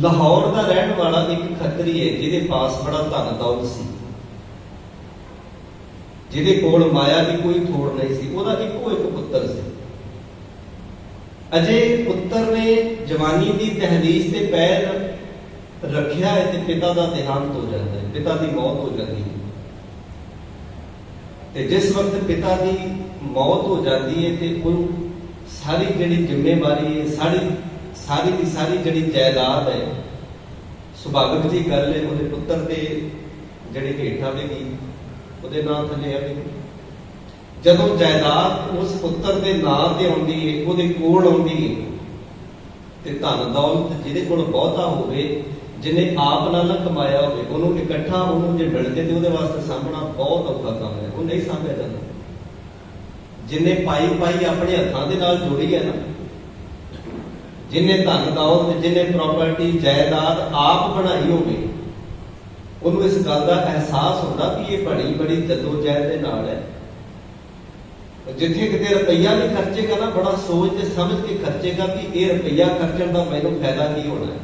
Speaker 1: ਲਾਹੌਰ ਦਾ ਰਹਿਣ ਵਾਲਾ ਇੱਕ ਖੱਤਰੀ ਹੈ, ਜਿਹਦੇ ਪਾਸ ਬੜਾ ਧਨ ਦੌਲਤ ਸੀ। ਜਿਹਦੇ ਕੋਲ ਮਾਇਆ ਦੀ ਕੋਈ ਥੋੜ ਨਹੀਂ ਸੀ, ਉਹਦਾ ਇੱਕੋ ਇੱਕ ਪੁੱਤਰ ਸੀ। ਅਜੇ ਪੁੱਤਰ ਨੇ ਜਵਾਨੀ ਦੀ ਤਹਦੀਸ ਤੇ ਪੈਰ ਰੱਖਿਆ ਹੈ ਤੇ ਪਿਤਾ ਦਾ ਦੇਹਾਂਤ ਹੋ ਜਾਂਦਾ ਹੈ, ਪਿਤਾ ਦੀ ਮੌਤ ਹੋ ਜਾਂਦੀ ਹੈ। ਤੇ ਜਿਸ ਵਕਤ ਪਿਤਾ ਦੀ ਮੌਤ ਹੋ ਜਾਂਦੀ ਹੈ ਤੇ ਉਹ ਸਾਰੀ ਜਿਹੜੀ ਜ਼ਿੰਮੇਵਾਰੀ ਹੈ ਸਾਰੀ ਸਾਰੀ ਦੀ ਸਾਰੀ ਜਿਹੜੀ ਜਾਇਦਾਦ ਹੈ ਸੁਭਾਵਿਕ ਜੀ ਗੱਲ ਹੈ ਉਹਦੇ ਪੁੱਤਰ ਦੇ ਜਿਹੜੇ ਹੇਠ ਆਵੇਗੀ ਉਹਦੇ ਨਾਂ ਥੱਲੇ ਆਵੇਗੀ ਜਦੋਂ ਜਾਇਦਾਦ ਉਸ ਪੁੱਤਰ ਦੇ ਨਾਂ ਤੇ ਆਉਂਦੀ ਹੈ ਉਹਦੇ ਕੋਲ ਆਉਂਦੀ ਹੈ ਤੇ ਧਨ ਦੌਲਤ ਜਿਹਦੇ ਕੋਲ ਬਹੁਤਾ ਹੋਵੇ, ਜਿਹਨੇ ਆਪ ਨਾਲ ਨਾ ਕਮਾਇਆ ਹੋਵੇ, ਉਹਨੂੰ ਇਕੱਠਾ ਉਹਨੂੰ ਜੇ ਮਿਲ ਜੇ ਤੇ ਉਹਦੇ ਵਾਸਤੇ ਸਾਂਭਣਾ ਬਹੁਤ ਔਖਾ ਕੰਮ ਹੈ ਉਹ ਨਹੀਂ ਸਾਂਭਿਆ ਜਾਂਦਾ। ਜਿੰਨੇ ਪਾਈ ਪਾਈ ਆਪਣੇ ਹੱਥਾਂ ਦੇ ਨਾਲ ਜੋੜੀ ਹੈ ਨਾ, ਜਿੰਨੇ ਧਨ ਦੌਲਤ ਜਿੰਨੇ ਪ੍ਰਾਪਰਟੀ ਜਾਇਦਾਦ ਆਪ ਬਣਾਈ ਹੋਵੇ, ਉਹਨੂੰ ਇਸ ਗੱਲ ਦਾ ਅਹਿਸਾਸ ਹੁੰਦਾ ਕਿ ਇਹ ਬੜੀ ਬੜੀ ਜਦੋਜਹਿਦ ਦੇ ਨਾਲ ਹੈ। ਜਿੱਥੇ ਕਿਤੇ ਰੁਪਈਆ ਵੀ ਖਰਚੇਗਾ ਨਾ, ਬੜਾ ਸੋਚ ਤੇ ਸਮਝ ਕੇ ਖਰਚੇਗਾ ਕਿ ਇਹ ਰੁਪਈਆ ਖਰਚਣ ਦਾ ਮੈਨੂੰ ਫਾਇਦਾ ਕੀ ਹੋਣਾ ਹੈ।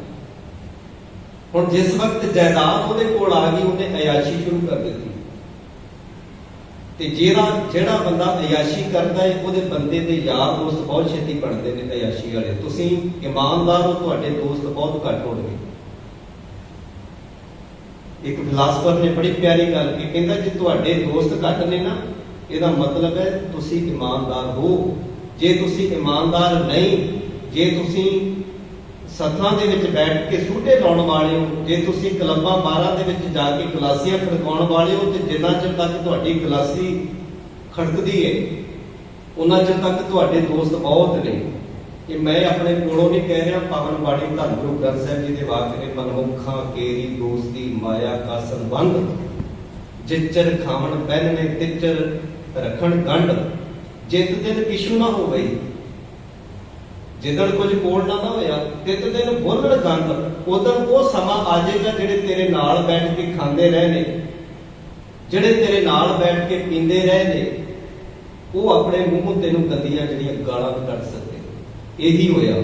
Speaker 1: ਹੁਣ ਜਿਸ ਵਕਤ ਜਾਇਦਾਦ ਉਹਦੇ ਕੋਲ ਆ ਗਈ, ਉਹਨੇ ਅਯਾਸ਼ੀ ਸ਼ੁਰੂ ਕਰ ਦਿੱਤੀ। ਤੇ ਜਿਹੜਾ ਜਿਹੜਾ ਬੰਦਾ ਅਯਾਸ਼ੀ ਕਰਦਾ ਹੈ, ਉਹਦੇ ਬੰਦੇ ਦੇ ਯਾਰ ਦੋਸਤ ਬਹੁਤ ਛੇਤੀ ਬਣਦੇ ਨੇ ਅਯਾਸ਼ੀ ਵਾਲੇ। ਤੁਸੀਂ ਇਮਾਨਦਾਰ ਹੋ, ਤੁਹਾਡੇ ਦੋਸਤ ਬਹੁਤ ਘੱਟ ਹੋਣਗੇ। ਇੱਕ ਫਿਲਾਸਫਰ ਨੇ ਬੜੀ ਪਿਆਰੀ ਗੱਲ ਕੀ ਕਹਿੰਦਾ ਜੇ ਤੁਹਾਡੇ ਦੋਸਤ ਘੱਟ ਨੇ ਨਾ, ਇਹਦਾ ਮਤਲਬ ਹੈ ਤੁਸੀਂ ਇਮਾਨਦਾਰ ਹੋ। ਜੇ ਤੁਸੀਂ ਇਮਾਨਦਾਰ ਨਹੀਂ, ਜੇ ਤੁਸੀਂ ਸੱਥਾਂ ਦੇ ਵਿੱਚ ਬੈਠ ਕੇ ਸੂਟੇ ਲਾਉਣ ਵਾਲੇ ਹੋ ਜੇ ਤੁਸੀਂ ਕਲੱਬਾਂ ਬਾਰਾਂ ਦੇ ਵਿੱਚ ਜਾ ਕੇ ਗਲਾਸੀਆਂ ਖੜਕਾਉਣ ਵਾਲੇ ਹੋ ਤੇ ਜਿੰਨਾ ਚਿਰ ਤੱਕ ਤੁਹਾਡੀ ਗਲਾਸੀ ਖੜਕਦੀ ਹੈ ਉਹਨਾਂ ਚਿਰ ਤੱਕ ਤੁਹਾਡੇ ਦੋਸਤ ਬਹੁਤ ਨੇ। ਕਿ ਮੈਂ ਆਪਣੇ ਕੋਲੋਂ ਨਹੀਂ ਕਹਿ ਰਿਹਾ ਪਾਵਨ ਬਾਣੀ ਧੰਨ ਗੁਰੂ ਗ੍ਰੰਥ ਸਾਹਿਬ ਜੀ ਦੇ ਵਾਕ ਨੇ, ਮਨਮੁਖਾਂ ਕੇਰੀ ਦੋਸਤੀ ਮਾਇਆ ਕਾ ਸੰਬੰਧ। ਜਿੱਚਰ ਖਾਵਣ ਪਹਿਨਨੇ ਤਿੱਚਰ ਰਖਣ ਗੰਢ। ਜਿਤ ਦਿਨ ਕਿਛੂ ਨਾ ਹੋ ਗਈ ਜਿੱਦਣ ਕੁਝ ਕੋਲ ਨਾ ਨਾ ਹੋਇਆ ਤਿਤ ਦਿਨ ਬੋਲਣ ਗੰਦ ਉਦੋਂ ਉਹ ਸਮਾਂ ਆ ਜਾਏਗਾ ਜਿਹੜੇ ਤੇਰੇ ਨਾਲ ਬੈਠ ਕੇ ਖਾਂਦੇ ਰਹੇ ਨੇ। ਜਿਹੜੇ ਤੇਰੇ ਨਾਲ ਬੈਠ ਕੇ ਪੀਂਦੇ ਰਹੇ ਨੇ, ਉਹ ਆਪਣੇ ਮੂੰਹੋਂ ਤੈਨੂੰ ਗੰਦੀਆਂ ਜਿਹੜੀਆਂ ਗਾਲਾਂ ਕੱਢ ਸਕਦੇ ਇਹੀ ਹੋਇਆ।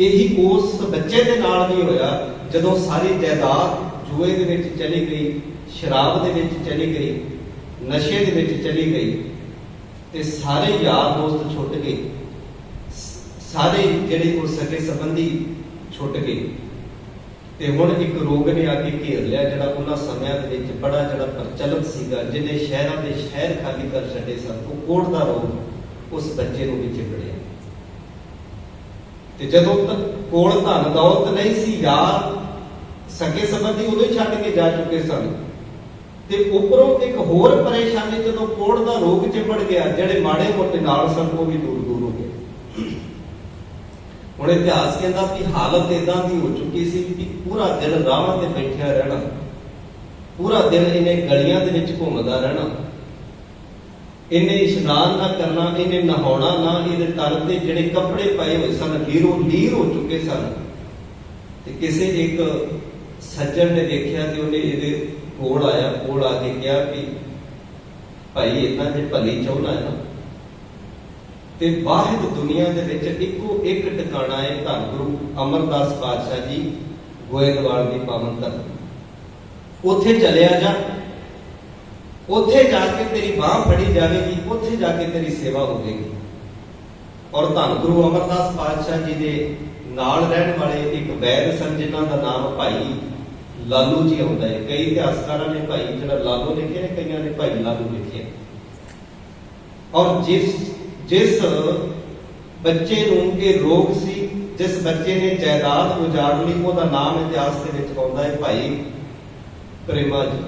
Speaker 1: ਇਹੀ ਉਸ ਬੱਚੇ ਦੇ ਨਾਲ ਵੀ ਹੋਇਆ, ਜਦੋਂ ਸਾਰੀ ਜਾਇਦਾਦ ਜੂਏ ਦੇ ਵਿੱਚ ਚਲੀ ਗਈ, ਸ਼ਰਾਬ ਦੇ ਵਿੱਚ ਚਲੀ ਗਈ, ਨਸ਼ੇ ਦੇ ਵਿੱਚ ਚਲੀ ਗਈ ਤੇ ਸਾਰੇ ਯਾਰ ਦੋਸਤ ਛੁੱਟ ਗਏ। ਸਾਰੇ ਜਿਹੜੇ ਉਹ ਸਕੇ ਸੰਬੰਧੀ ਛੁੱਟ ਗਏ। ਤੇ ਹੁਣ ਇੱਕ ਰੋਗ ਨੇ ਆ ਕੇ ਘੇਰ ਲਿਆ, ਜਿਹੜਾ ਉਹਨਾਂ ਸਮਿਆਂ ਦੇ ਵਿੱਚ ਬੜਾ ਜਿਹੜਾ ਪ੍ਰਚਲਿਤ ਸੀਗਾ ਜਿਹਨੇ ਸ਼ਹਿਰਾਂ ਦੇ ਸ਼ਹਿਰ ਖਾਲੀ ਕਰ ਛੱਡੇ ਸਨ, ਉਹ ਕੋੜ ਦਾ ਰੋਗ ਉਸ ਬੱਚੇ ਨੂੰ ਵੀ ਚਿਪੜਿਆ ਤੇ ਜਦੋਂ ਤੱਕ ਕੋਲ ਧਨ ਦੌਲਤ ਨਹੀਂ ਸੀ, ਯਾਰ ਸਕੇ ਸੰਬੰਧੀ ਉਦੋਂ ਹੀ ਛੱਡ ਕੇ ਜਾ ਚੁੱਕੇ ਸਨ। ਤੇ ਉੱਪਰੋਂ ਇੱਕ ਹੋਰ ਪਰੇਸ਼ਾਨੀ ਜਦੋਂ ਕੋੜ ਦਾ ਰੋਗ ਚਿਪੜ ਗਿਆ, ਜਿਹੜੇ ਮਾੜੇ ਮੋਟੇ ਨਾਲ ਸਨ ਉਹ ਵੀ ਦੂਰ ਦੂਰ ਹੋ ਗਏ। ਹੁਣ ਇਤਿਹਾਸ ਕਹਿੰਦਾ ਕਿ ਹਾਲਤ ਇਦਾਂ ਦੀ ਹੋ ਚੁੱਕੀ ਸੀ ਕਿ ਪੂਰਾ ਦਿਨ ਰਾਹਾਂ ਤੇ ਬੈਠਿਆ ਰਹਿਣਾ, ਪੂਰਾ ਦਿਨ ਇਹਨੇ ਗਲੀਆਂ ਦੇ ਵਿੱਚ ਘੁੰਮਦਾ ਰਹਿਣਾ। ਇਹਨੇ ਇਸ਼ਨਾਨ ਨਾ ਕਰਨਾ, ਇਹਨੇ ਨਹਾਉਣਾ ਨਾ, ਇਹਦੇ ਤਨ ਤੇ ਜਿਹੜੇ ਕੱਪੜੇ ਪਾਏ ਹੋਏ ਸਨ ਲੀਰੋ ਲੀਰ ਹੋ ਚੁੱਕੇ ਸਨ। ਤੇ ਕਿਸੇ ਇੱਕ ਸੱਜਣ ਨੇ ਦੇਖਿਆ ਤੇ ਉਹਨੇ ਇਹਦੇ ਕੋਲ ਆਇਆ, ਕੋਲ ਆ ਕੇ ਕਿਹਾ ਕਿ ਭਾਈ ਇਹਨਾਂ ਦੇ ਭਲੀ ਚਾਹੁੰਦਾ ਹੈ ਨਾ, ਤੇ ਵਾਹਿਦ ਦੁਨੀਆ ਦੇ ਵਿੱਚ ਇੱਕੋ ਇੱਕ ਟਿਕਾਣਾ ਹੈ ਧੰਨ ਗੁਰੂ ਅਮਰਦਾਸ ਪਾਤਸ਼ਾਹ ਜੀ, ਗੋਇੰਦਵਾਲ ਦੀ ਪਾਵਨ ਧਰਤੀ। ਉੱਥੇ ਚਲਿਆ ਜਾ, ਉੱਥੇ ਜਾ ਕੇ ਤੇਰੀ ਬਾਹ ਫੜੀ ਜਾਵੇਗੀ, ਉੱਥੇ ਜਾ ਕੇ ਤੇਰੀ ਸੇਵਾ ਹੋਵੇਗੀ ਔਰ ਧੰਨ ਗੁਰੂ ਅਮਰਦਾਸ ਪਾਤਸ਼ਾਹ ਜੀ ਦੇ ਨਾਲ ਰਹਿਣ ਵਾਲੇ ਇੱਕ ਵੈਦ ਸਨ, ਜਿਨ੍ਹਾਂ ਦਾ ਨਾਮ ਭਾਈ ਲਾਲੂ ਜੀ ਆਉਂਦਾ ਹੈ। ਕਈ ਇਤਿਹਾਸਕਾਰਾਂ ਨੇ ਭਾਈ ਜਿਹੜਾ ਲਾਲੂ ਲਿਖਿਆ ਨੇ ਕਈਆਂ ਨੇ ਭਾਈ ਲਾਲੂ ਲਿਖਿਆ ਔਰ ਜਿਸ ਜਿਸ ਬੱਚੇ ਨੂੰ ਇਹ ਰੋਗ ਸੀ, ਜਿਸ ਬੱਚੇ ਨੇ ਜਾਇਦਾਦ ਉਜਾੜ ਲਈ, ਉਹਦਾ ਨਾਮ ਇਤਿਹਾਸ ਦੇ ਵਿੱਚ ਆਉਂਦਾ ਹੈ ਭਾਈ ਪ੍ਰੇਮਾ ਜੀ।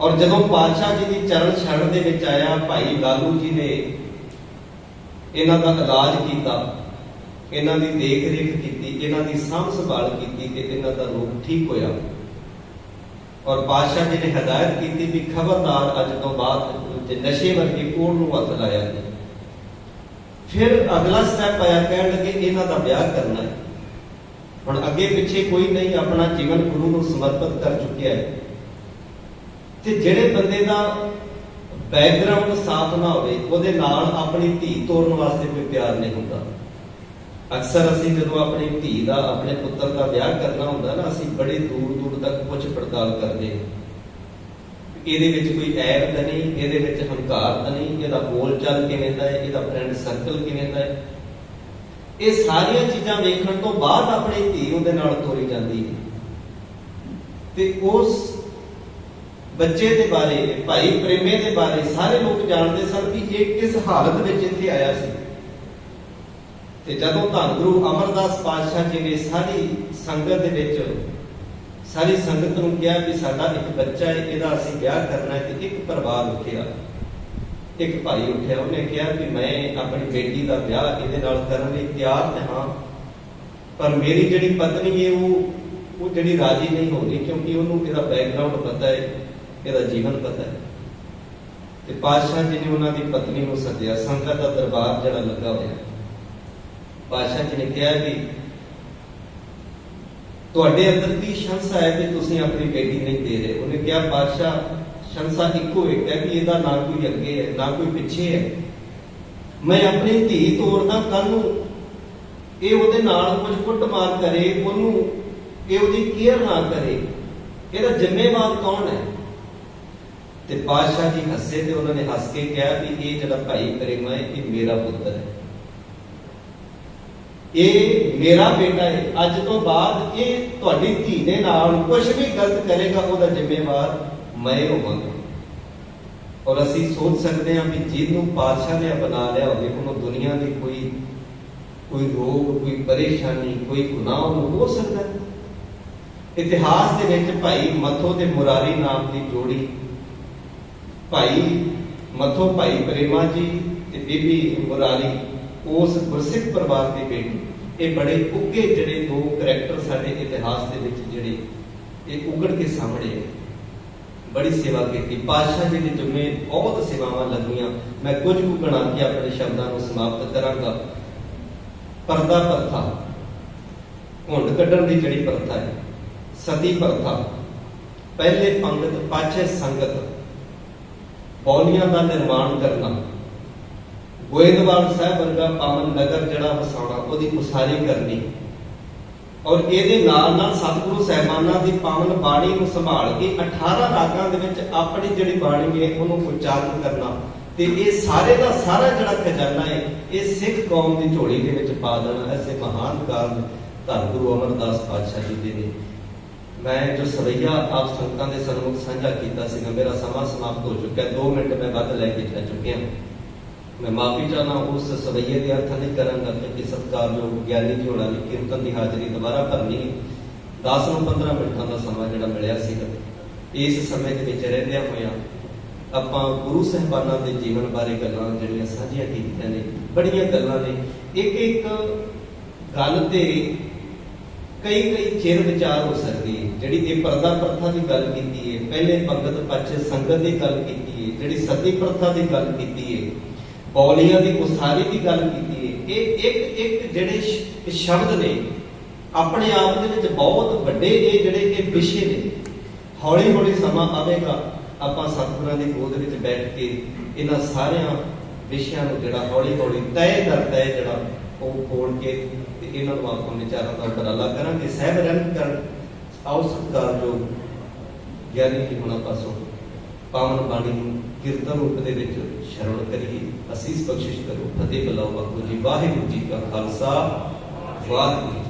Speaker 1: ਔਰ ਜਦੋਂ ਪਾਤਸ਼ਾਹ ਜੀ ਦੀ ਚਰਨ ਛੜਨ ਦੇ ਵਿੱਚ ਆਇਆ, ਭਾਈ ਲਾਲੂ ਜੀ ਨੇ ਇਹਨਾਂ ਦਾ ਇਲਾਜ ਕੀਤਾ, ਇਹਨਾਂ ਦੀ ਦੇਖ ਰੇਖ ਕੀਤੀ, ਇਹਨਾਂ ਦੀ ਸਾਂਭ ਸੰਭਾਲ ਕੀਤੀ ਤੇ ਇਹਨਾਂ ਦਾ ਰੋਗ ਠੀਕ ਹੋਇਆ। ਔਰ ਪਾਤਸ਼ਾਹ ਜੀ ਨੇ ਹਦਾਇਤ ਕੀਤੀ ਵੀ ਖਬਰਦਾਰ ਅੱਜ ਤੋਂ ਬਾਅਦ ਜੇ ਨਸ਼ੇ ਵਰਗੀ ਕੋੜ ਨੂੰ ਹੱਥ ਲਾਇਆ ਨਹੀਂ ਫਿਰ ਅਗਲਾ ਸਟੈਪ ਆਇਆ, ਕਹਿਣ ਲੱਗੇ ਇਹਨਾਂ ਦਾ ਵਿਆਹ ਕਰਨਾ ਹੈ। ਹੁਣ ਅੱਗੇ ਪਿੱਛੇ ਕੋਈ ਨਹੀਂ, ਆਪਣਾ ਜੀਵਨ ਗੁਰੂ ਨੂੰ ਸਮਰਪਿਤ ਕਰ ਚੁੱਕਿਆ ਹੈ। ਤੇ ਜਿਹੜੇ ਬੰਦੇ ਦਾ ਬੈਕਗ੍ਰਾਉਂਡ ਸਾਫ਼ ਨਾ ਹੋਵੇ, ਉਹਦੇ ਨਾਲ ਆਪਣੀ ਧੀ ਤੋਰਨ ਵਾਸਤੇ ਕੋਈ ਪਿਆਰ ਨਹੀਂ ਹੁੰਦਾ। ਅਕਸਰ ਅਸੀਂ ਜਦੋਂ ਆਪਣੀ ਧੀ ਦਾ, ਆਪਣੇ ਪੁੱਤਰ ਦਾ ਵਿਆਹ ਕਰਨਾ ਹੁੰਦਾ ਨਾ, ਅਸੀਂ ਬੜੇ ਦੂਰ ਦੂਰ ਤੱਕ ਪੁੱਛ ਪੜਤਾਲ ਕਰਦੇ ਹਾਂ। ਇਹਦੇ ਵਿੱਚ ਕੋਈ ਐਬ ਤਾਂ ਨਹੀਂ, ਇਹਦੇ ਵਿੱਚ ਹੰਕਾਰ ਤਾਂ ਨਹੀਂ, ਇਹਦਾ ਬੋਲ ਚਾਲ ਕਿਵੇਂ ਦਾ ਹੈ, ਇਹਦਾ ਫਰੈਂਡ ਸਰਕਲ ਕਿਵੇਂ ਦਾ ਹੈ। ਇਹ ਸਾਰੀਆਂ ਚੀਜ਼ਾਂ ਵੇਖਣ ਤੋਂ ਬਾਅਦ ਆਪਣੀ ਧੀ ਉਹਦੇ ਨਾਲ ਤੋਰੀ ਜਾਂਦੀ ਹੈ। ਤੇ ਉਸ ਬੱਚੇ ਦੇ ਬਾਰੇ, ਭਾਈ ਪ੍ਰੇਮੇ ਦੇ ਬਾਰੇ ਸਾਰੇ ਲੋਕ ਜਾਣਦੇ ਸਨ ਕਿ ਇਹ ਕਿਸ ਹਾਲਤ ਵਿੱਚ ਇੱਥੇ ਆਇਆ ਸੀ। ਤੇ ਜਦੋਂ ਧੰਨ ਗੁਰੂ ਅਮਰਦਾਸ ਪਾਤਸ਼ਾਹ ਜੀ ਨੇ ਸਾਰੀ ਸੰਗਤ ਦੇ ਵਿੱਚ ਸਾਰੀ ਸੰਗਤ ਨੂੰ ਕਿਹਾ ਵੀ ਸਾਡਾ ਇੱਕ ਬੱਚਾ ਹੈ, ਇਹਦਾ ਅਸੀਂ ਵਿਆਹ ਕਰਨਾ ਹੈ ਤੇ ਇੱਕ ਪਰਿਵਾਰ ਉੱਠਿਆ। ਇੱਕ ਭਾਈ ਉੱਠਿਆ, ਉਹਨੇ ਕਿਹਾ ਵੀ ਮੈਂ ਆਪਣੀ ਬੇਟੀ ਦਾ ਵਿਆਹ ਇਹਦੇ ਨਾਲ ਕਰਨ ਲਈ ਤਿਆਰ ਤੇ ਹਾਂ, ਪਰ ਮੇਰੀ ਜਿਹੜੀ ਪਤਨੀ ਹੈ, ਉਹ ਉਹ ਜਿਹੜੀ ਰਾਜੀ ਨਹੀਂ ਹੋ ਰਹੀ ਕਿਉਂਕਿ ਉਹਨੂੰ ਇਹਦਾ ਬੈਕਗ੍ਰਾਉਂਡ ਪਤਾ ਹੈ, ਇਹਦਾ ਜੀਵਨ ਪਤਾ ਹੈ। ਤੇ ਪਾਤਸ਼ਾਹ ਜੀ ਨੇ ਉਹਨਾਂ ਦੀ ਪਤਨੀ ਨੂੰ ਸੱਦਿਆ, ਸੰਗਤ ਦਾ ਦਰਬਾਰ ਜਿਹੜਾ ਲੱਗਾ ਹੋਇਆ। ਪਾਤਸ਼ਾਹ ਜੀ ਨੇ ਕਿਹਾ ਵੀ ਤੁਹਾਡੇ ਅੰਦਰ ਕੀ ਸ਼ੰਸਾ ਹੈ ਕਿ ਤੁਸੀਂ ਆਪਣੀ ਬੇਟੀ ਨਹੀਂ ਦੇ ਰਹੇ? ਉਹਨੇ ਕਿਹਾ, ਪਾਤਸ਼ਾਹ, ਸ਼ੰਸਾ ਇੱਕੋ ਇੱਕ ਹੈ ਕਿ ਇਹਦਾ ਨਾ ਕੋਈ ਅੱਗੇ ਹੈ, ਨਾ ਕੋਈ ਪਿੱਛੇ ਹੈ। ਮੈਂ ਆਪਣੀ ਧੀ ਤੋੜਦਾ ਕੱਲ ਨੂੰ ਇਹ ਉਹਦੇ ਨਾਲ ਕੁਝ ਕੁੱਟਮਾਰ ਕਰੇ, ਉਹਨੂੰ ਇਹ ਉਹਦੀ ਕੇਅਰ ਨਾ ਕਰੇ, ਇਹਦਾ ਜ਼ਿੰਮੇਵਾਰ ਕੌਣ ਹੈ? ਤੇ ਪਾਤਸ਼ਾਹ ਜੀ ਹੱਸੇ ਤੇ ਉਹਨਾਂ ਨੇ ਹੱਸ ਕੇ ਕਿਹਾ ਵੀ ਇਹ ਜਿਹੜਾ ਭਾਈ ਪ੍ਰੇਮਾ ਹੈ ਇਹ ਮੇਰਾ ਪੁੱਤਰ ਹੈ। ਇਹ ਮੇਰਾ ਬੇਟਾ ਹੈ। ਅੱਜ ਤੋਂ ਬਾਅਦ ਇਹ ਤੁਹਾਡੀ ਧੀ ਦੇ ਨਾਲ ਕੁਝ ਵੀ ਗਲਤ ਕਰੇਗਾ, ਉਹਦਾ ਜ਼ਿੰਮੇਵਾਰ ਮੈਂ ਹੋਵਾਂਗਾ। ਔਰ ਅਸੀਂ ਸੋਚ ਸਕਦੇ ਹਾਂ ਵੀ ਜਿਹਨੂੰ ਪਾਤਸ਼ਾਹ ਨੇ ਬਣਾ ਲਿਆ ਹੋਵੇ, ਉਹਨੂੰ ਦੁਨੀਆ ਦੀ ਕੋਈ ਕੋਈ ਰੋਗ, ਕੋਈ ਪਰੇਸ਼ਾਨੀ, ਕੋਈ ਗੁਨਾਹ ਉਹਨੂੰ ਹੋ ਸਕਦਾ। ਇਤਿਹਾਸ ਦੇ ਵਿੱਚ ਭਾਈ ਮਥੋ ਤੇ ਮੁਰਾਰੀ ਨਾਮ ਦੀ ਜੋੜੀ, ਭਾਈ ਮਥੋ ਭਾਈ ਪ੍ਰੇਮਾ ਜੀ ਤੇ ਬੀਬੀ ਮੁਰਾਰੀ ਉਸ ਗੁਰਸਿੱਖ ਪਰਿਵਾਰ ਦੀ ਬੇਟੀ, ਇਹ ਬੜੇ ਉੱਗੇ ਜਿਹੜੇ ਦੋ ਕਰੈਕਟਰ ਸਾਡੇ ਇਤਿਹਾਸ ਦੇ ਵਿੱਚ ਜਿਹੜੇ ਇਹ ਉਗੜ ਕੇ ਸਾਹਮਣੇ ਆਏ। ਬੜੀ ਸੇਵਾ ਕੀਤੀ। ਪਾਤਸ਼ਾਹ ਜੀ ਦੇ ਜੁਮੇ ਬਹੁਤ ਸੇਵਾਵਾਂ ਲੱਗੀਆਂ। ਮੈਂ ਕੁਝ ਕੁ ਬਣਾ ਕੇ ਆਪਣੇ ਸ਼ਬਦਾਂ ਨੂੰ ਸਮਾਪਤ ਕਰਾਂਗਾ। ਪਰਦਾ ਪ੍ਰਥਾ। ਹੁੰਡ ਕੱਢਣ ਦੀ ਜਿਹੜੀ ਪ੍ਰਥਾ ਹੈ, ਸਤੀ ਪ੍ਰਥਾ। ਪਹਿਲੇ ਪੰਗਤ, ਪਾਛੇ ਸੰਗਤ। ਬੌਲੀਆਂ ਦਾ ਨਿਰਮਾਣ ਕਰਨਾ। ਗੋਇੰਦਵਾਲ ਸਾਹਿਬ ਵਰਗਾ ਪਾਵਨ ਨਗਰ ਜਿਹੜਾ ਵਸਾਉਣਾ, ਉਹਦੀ ਉਸਾਰੀ ਕਰਨੀ। ਔਰ ਇਹਦੇ ਨਾਲ ਨਾਲ ਸਤਿਗੁਰੂ ਸਾਹਿਬਾਨਾਂ ਦੀ ਪਾਵਨ ਬਾਣੀ ਨੂੰ ਸੰਭਾਲ ਕੇ 18 ਰਾਗਾਂ ਦੇ ਵਿੱਚ ਆਪਣੀ ਜਿਹੜੀ ਬਾਣੀ ਹੈ, ਉਹਨੂੰ ਉਚਾਰਨ ਕਰਨਾ। ਤੇ ਇਹ ਸਾਰੇ ਦਾ ਸਾਰਾ ਜਿਹੜਾ ਖਜ਼ਾਨਾ ਹੈ, ਇਹ ਸਿੱਖ ਕੌਮ ਦੀ ਝੋਲੀ ਦੇ ਵਿੱਚ ਪਾ ਦੇਣਾ। ਐਸੇ ਮਹਾਨ ਕਾਰਨ ਧੰਨ ਗੁਰੂ ਅਮਰਦਾਸ ਪਾਤਸ਼ਾਹ ਜੀ ਦੇ ਨੇ। ਮੈਂ ਜੋ ਸਵਈਆ ਆਪ ਸੰਗਤਾਂ ਦੇ ਸਨਮੁਖ ਸਾਂਝਾ ਕੀਤਾ ਸੀਗਾ, ਮੇਰਾ ਸਮਾਂ ਸਮਾਪਤ ਹੋ ਚੁੱਕਾ ਹੈ 2 ਮਿੰਟ ਮੈਂ ਵੱਧ ਲੈ ਕੇ ਚੱਲ ਚੁੱਕਿਆ। ਮੈਂ ਮਾਫੀ ਚਾਹਨਾ ਉਸ ਸਵਈਏ ਦੇ ਅਰਥ ਨਹੀਂ ਕਰਾਂਗਾ ਕਿ ਸਤਿਕਾਰਯੋਗ ਗਿਆਨੀ ਜੀ ਹੋਣਾ ਨੇ ਕੀਰਤਨ ਦੀ ਹਾਜ਼ਰੀ ਦੁਬਾਰਾ ਭਰਨੀ ਹੈ 10 ਨੂੰ 15 ਮਿੰਟਾਂ ਦਾ ਸਮਾਂ ਜਿਹੜਾ ਮਿਲਿਆ ਸੀਗਾ ਇਸ ਸਮੇਂ ਦੇ ਵਿੱਚ ਰਹਿੰਦਿਆਂ ਹੋਇਆਂ ਆਪਾਂ ਗੁਰੂ ਸਾਹਿਬਾਨਾਂ ਦੇ ਜੀਵਨ ਬਾਰੇ ਗੱਲਾਂ ਜਿਹੜੀਆਂ ਸਾਂਝੀਆਂ ਕੀਤੀਆਂ ਨੇ, ਬੜੀਆਂ ਗੱਲਾਂ ਨੇ ਇੱਕ ਇੱਕ ਗੱਲ ਤੇ ਕਈ ਕਈ ਚਿਰ ਵਿਚਾਰ ਹੋ ਸਕਦੀ ਹੈ। ਜਿਹੜੀ ਇਹ ਪਰਦਾ ਪ੍ਰਥਾ ਦੀ ਗੱਲ ਕੀਤੀ ਹੈ, ਪਹਿਲੇ ਪੰਗਤ ਪੱਛ ਸੰਗਤ ਦੀ ਗੱਲ ਕੀਤੀ ਹੈ, ਜਿਹੜੀ ਸਤੀ ਪ੍ਰਥਾ ਦੀ ਗੱਲ ਕੀਤੀ ਹੈ ਬੌਲੀਆਂ ਦੀ ਉਸਾਰੀ ਦੀ ਗੱਲ ਕੀਤੀ ਹੈ। ਇਹ ਇੱਕ ਇੱਕ ਜਿਹੜੇ ਸ਼ਬਦ ਨੇ, ਆਪਣੇ ਆਪ ਦੇ ਵਿੱਚ ਬਹੁਤ ਵੱਡੇ ਇਹ ਜਿਹੜੇ ਇਹ ਵਿਸ਼ੇ ਨੇ। ਹੌਲੀ ਹੌਲੀ ਸਮਾਂ ਆਵੇਗਾ, ਆਪਾਂ ਸਤਿਗੁਰਾਂ ਦੀ ਗੋਦ ਵਿੱਚ ਬੈਠ ਕੇ ਇਹਨਾਂ ਸਾਰਿਆਂ ਵਿਸ਼ਿਆਂ ਨੂੰ ਜਿਹੜਾ ਹੌਲੀ ਹੌਲੀ ਤੈਅ ਦਰ ਤੈਅ ਜਿਹੜਾ ਉਹ ਖੋਲ ਕੇ ਤੇ ਇਹਨਾਂ ਨੂੰ ਆਪਾਂ ਵਿਚਾਰਾਂ ਦਾ ਉਪਰਾਲਾ ਕਰਾਂਗੇ। ਸਹਿਬ ਰਹਿਣ ਕਰਨ, ਆਓ ਸਤਿਕਾਰ ਗਿਆਨੀ ਜੀ ਹੁਣਾਂ ਪਾਸੋਂ ਪਾਵਨ ਬਾਣੀ ਨੂੰ ਕੀਰਤਨ ਰੂਪ ਦੇ ਵਿੱਚ ਸ਼ਰਵਣ ਕਰੀਏ। ਅਸੀਸ ਬਖਸ਼ਿਸ਼ ਕਰੋ। ਫਤਿਹ ਬਲਾਓ ਬਾਪੂ ਜੀ ਵਾਹਿਗੁਰੂ ਜੀ ਕਾ ਖਾਲਸਾ ਵਾਹਿਗੁਰੂ